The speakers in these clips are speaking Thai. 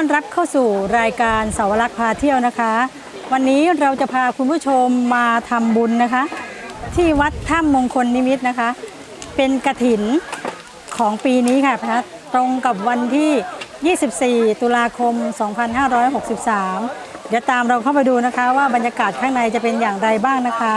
ต้อนรับเข้าสู่รายการเสาวรักษ์พาเที่ยวนะคะ วันนี้เราจะพาคุณผู้ชมมาทำบุญนะคะ ที่วัดถ้ำมงคลนิมิตนะคะ เป็นกระถินของปีนี้ค่ะนะคะตรงกับวันที่ 24 ตุลาคม 2563 เดี๋ยวตามเราเข้าไปดูนะคะว่าบรรยากาศข้างในจะเป็นอย่างไรบ้างนะคะ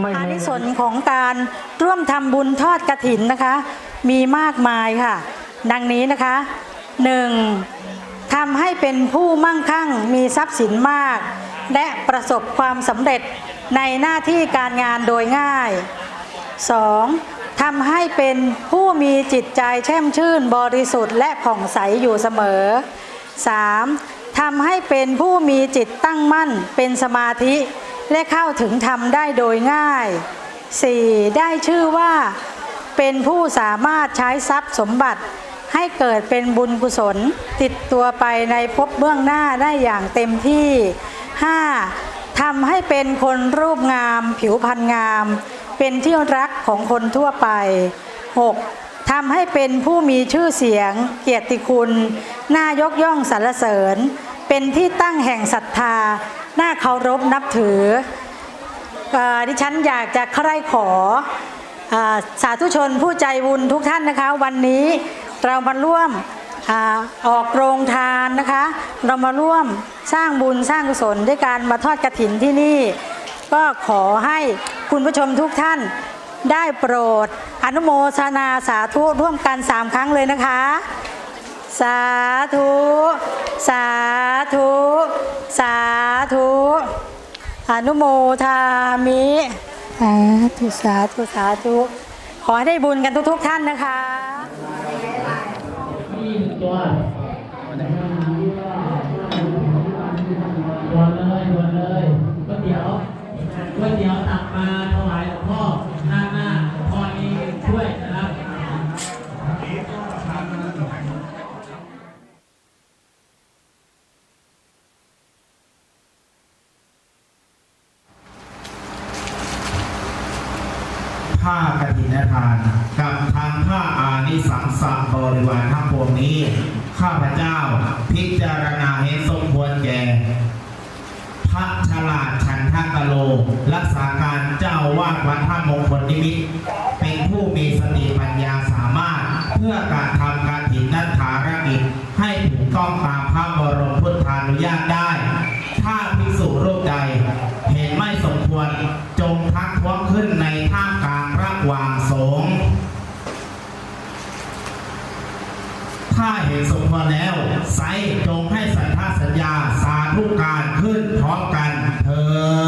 ไม่อานิสงส์ของการร่วมทำบุญทอดกระถินนะคะ มีมากมายค่ะ ดังนี้นะคะ 1. ทำให้เป็นผู้มั่งคั่งมีทรัพย์สินมาก และประสบความสำเร็จในหน้าที่การงานโดยง่าย 2. ทำให้เป็นผู้มีจิตใจแช่มชื่นบริสุทธิ์และผ่องใสอยู่เสมอ 3. ทำให้เป็นผู้มีจิตตั้งมั่นเป็นสมาธิ และเข้าถึงธรรมได้โดยง่าย 4. ได้ชื่อว่าเป็นผู้สามารถใช้ทรัพย์สมบัติ ให้เกิดเป็นบุญกุศล ติดตัวไปในภพเบื้องหน้าได้อย่างเต็มที่ 5. ทำให้เป็นคนรูปงาม ผิวพรรณงาม เป็นที่รักของคนทั่วไป 6. ทำให้เป็นผู้มีชื่อเสียง เกียรติคุณ น่ายกย่องสรรเสริญ เป็นที่ตั้งแห่งศรัทธา น่าเคารพนับถืออดิฉันอยากจะใคร่ขออสาธุชนผู้ใจบุญทุกท่านนะคะ วันนี้เรามาร่วมอออกโรงทานนะคะ เรามาร่วมสร้างบุญสร้างกุศลด้วยการมาทอดกระถินที่นี่ ก็ขอให้คุณผู้ชมทุกท่านได้โปรด อนุโมทนาสาธุร่วมกันสามครั้งเลยนะคะ สาธุ สาธุ สาธุ อนุโมทามิ สาธุ สาธุ สาธุ ขอให้ได้บุญกันทุก ๆ ท่านนะคะวนเลยวนเลยก๋วยเตี๋ยวก๋วยเตี๋ยวตักมาถวายหลวงพ่อหน้าหน้าหลวงพ่อนี่ช่วยนะครับ ผ้ากฐินทานกับทางผ้าอานิสังสะบริวารทั้งปวงนี้ ข้าพเจ้า พิจารณาเห็นสมควรแก่ พระฉลาดฉันทกะโล รักษาการเจ้าวาดวัดท่ามงคลนิมิตเป็นผู้มีสติปัญญาสามารถ เพื่อการทำการถิ่นนัทธารกิจให้ถูกต้องตามพระบรมพุทธานุญาตได้ ถ้าภิกษุรูปใด เห็นไม่สมควรจงทักท้วงขึ้นในท่ามกลางระหว่างสงฆ์ถ้าเห็นสมควรแล้ว ไซจงให้สันทสัญญาสาธุการขึ้นพร้อมกันเถิน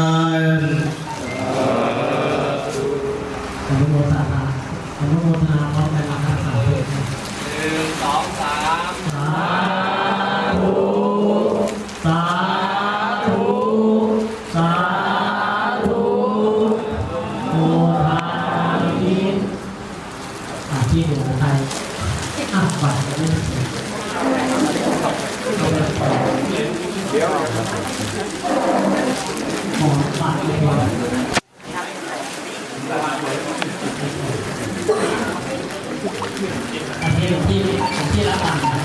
อันนี้หลวงพี่หลวงพี่รับฟังนะ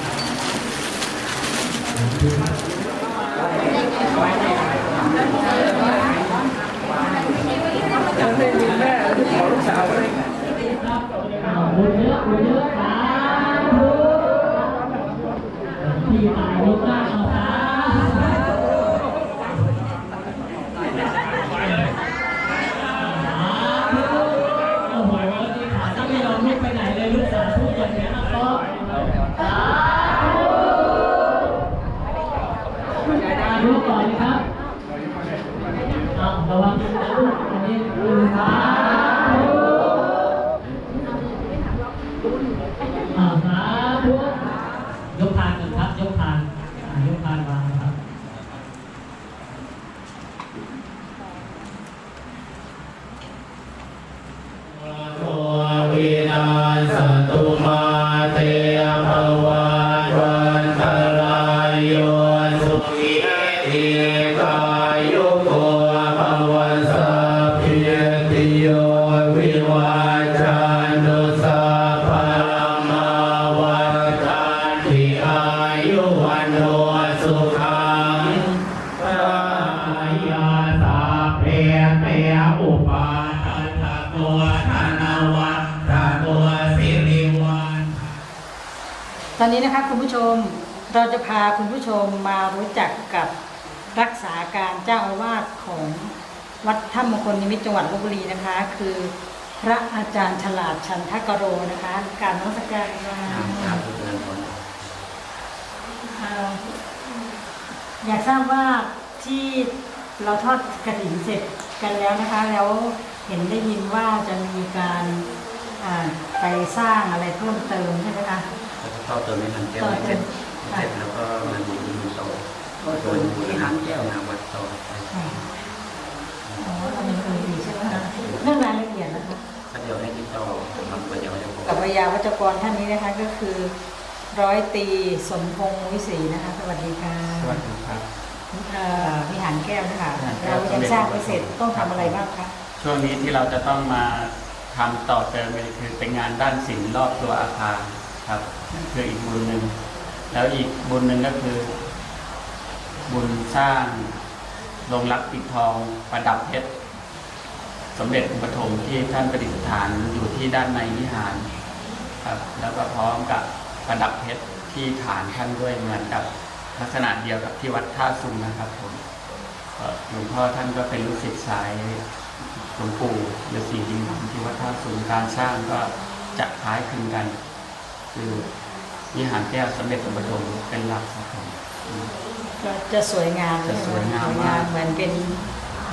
เอาบุญเยอะบุญเยอะ ยกพานกันครับ ยกพานยกพานวางนะครับโอวินาสตุมาเตภวันวันตรายโยสุขีติกายุโกภวสัพพิยติโยวิวัจ พาคุณผู้ชมมารู้จักกับรักษาการเจ้าอาวาสของวัดถ้ำมงคลนิมิตจังหวัดลบบุรีนะคะ คือพระอาจารย์ฉลาดชันทกโรนะคะ การนมัสการค่ะเอ่ออยากทราบว่าที่เราทอดกระถิ่นเสร็จกันแล้วนะคะ แล้วเห็นได้ยินว่าจะมีการอ่าไปสร้างอะไรเพิ่มเติมใช่ไหมคะต่อเติมในมันแก้วต่อให้เต็เต็มจ เสร็จแล้วก็มันมีมีโตโดยบูรณะแก้วนาวัดโตอ๋อทำเป็นคนดีใช่ไหมคะเรื่องรายละเอียดนะคะถ้าเดี๋ยวให้ติดต่อทำประโยชน์จะบอกกับวิยาวัจกรท่านนี้นะคะก็คือร้อยตรีสมพงษ์วิศีนะคะ สวัสดีค่ะสวัสดีครับเอ่อวิหารแก้วนะคะวิหารแก้เราวยังสร้างไม่เสร็จต้องทำอะไรบ้างคะช่วงนี้ที่เราจะต้องมาทำต่อเติมก็คือเป็นงานด้านศิลป์รอบตัวอาคารครับนั่นคืออีกบุญหนึ่ง แล้วอีกบุญหนึ่งก็คือ บุญสร้างโรงรักปิดทองประดับเพชรสมเด็จองค์ปฐมที่ท่านประดิษฐานอยู่ที่ด้านในวิหารครับแล้วก็พร้อมกับประดับเพชรที่ฐานท่านด้วยเหมือนกับลักษณะเดียวกับที่วัดท่าซุงนะครับผมหลวงพ่อท่านก็เป็นลูกศิษย์สายหลวงปู่ฤาษีลิงดำที่วัดท่าสูงการสร้างก็จะคล้ายคลึงกัน คือ วิหารแก้วสมเด็จพระบรมเป็นหลักครับผมอืมก็จะสวยงามจะสวยงามสวยมาก เหมือนเป็น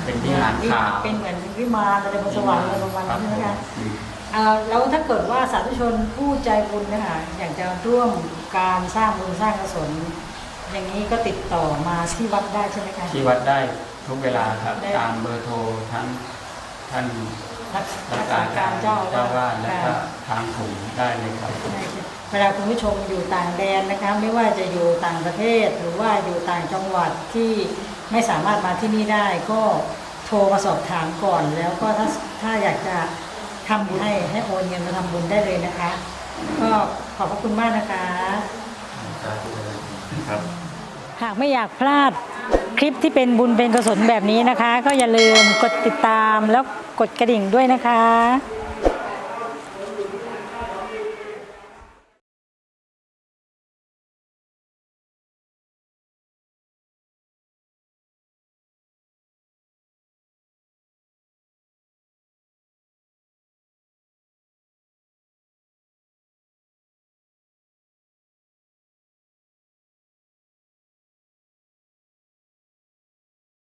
เป็นวิหารขาวเป็นเหมือนวิมานอะไรบนสวรรค์อะไรประมาณครันั้บนใช่ไหมผมคะอืมเอ่อแล้วถ้าเกิดว่าสาธุชนผู้ใจบุญนะคะอยากจะร่วมการสร้างบุญสร้างกุศลอย่างนี้ก็ติดต่อมาที่วัดได้ใช่ไหมคะที่วัดได้ทุกเวลาครับได้ตามเบอร์โทรทั้งท่านรักรัรักกษาษาการการเจ้าเจ้าวาดและก็ค่ะทางถุงได้เลยครับ เวลาคุณผู้ชมอยู่ต่างแดนนะคะ ไม่ว่าจะอยู่ต่างประเทศ หรือว่าอยู่ต่างจังหวัดที่ไม่สามารถมาที่นี่ได้ ก็โทรมาสอบถามก่อน แล้วก็ถ้าถ้าอยากจะทำบุญให้ให้โอนเงินมาทำบุญได้เลยนะคะ ก็ขอบพระคุณมากนะคะ ครับหากไม่อยากพลาดคลิปที่เป็นบุญเป็นกุศลแบบนี้นะคะ ก็อย่าลืมกดติดตามแล้วกดกระดิ่งด้วยนะคะ